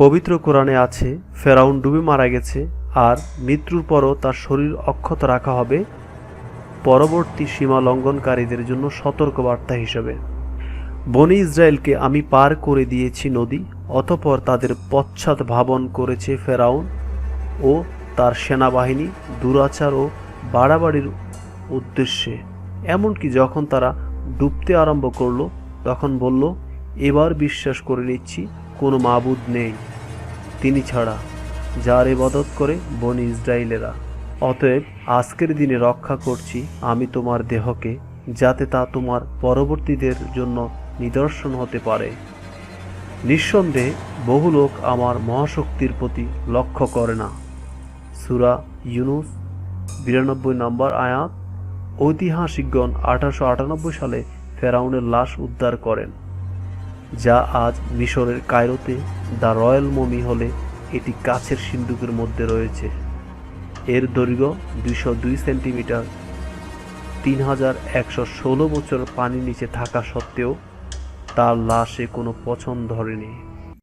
পবিত্র কোরআনে আছে, ফেরাউন ডুবে মারা গেছে আর মৃত্যুর পরও তার শরীর অক্ষত রাখা হবে পরবর্তী সীমা লঙ্ঘনকারীদের জন্য সতর্কবার্তা হিসেবে। বনি ইসরায়েলকে আমি পার করে দিয়েছি নদী, অতপর তাদের পশ্চাৎ ভাবন করেছে ফেরাউন ও তার সেনাবাহিনী দুরাচার ও বাড়াবাড়ির উদ্দেশ্যে। এমনকি যখন তারা ডুবতে আরম্ভ করল, তখন বলল, এবার বিশ্বাস করে নিচ্ছি কোনো মাবুদ নেই। তিনি ছাড়া যার ইবাদত করে বনি ইসরায়েলেরা অতএব আজকের দিনে রক্ষা করছি আমি তোমার দেহকে, যাতে তা তোমার পরবর্তীদের জন্য নিদর্শন হতে পারে। নিঃসন্দেহে বহু লোক আমার মহাশক্তির প্রতি লক্ষ্য করে না। সুরা ইউনুস, বিরানব্বই নম্বর আয়াত, ঐতিহাসিকগণ আঠারোশো আটানব্বই সালে ফেরাউনের লাশ উদ্ধার করেন। যা আজ মিশরের কায়রোতে দ্য রয়্যাল মমি হলে এটি কাছের সিন্দুকের মধ্যে রয়েছে। এর দৈর্ঘ্য দুইশো দুই সেন্টিমিটার। তিন হাজার একশো ষোলো বছর পানির নিচে থাকা সত্ত্বেও তার লাশে কোনো পছন্দ ধরেনি।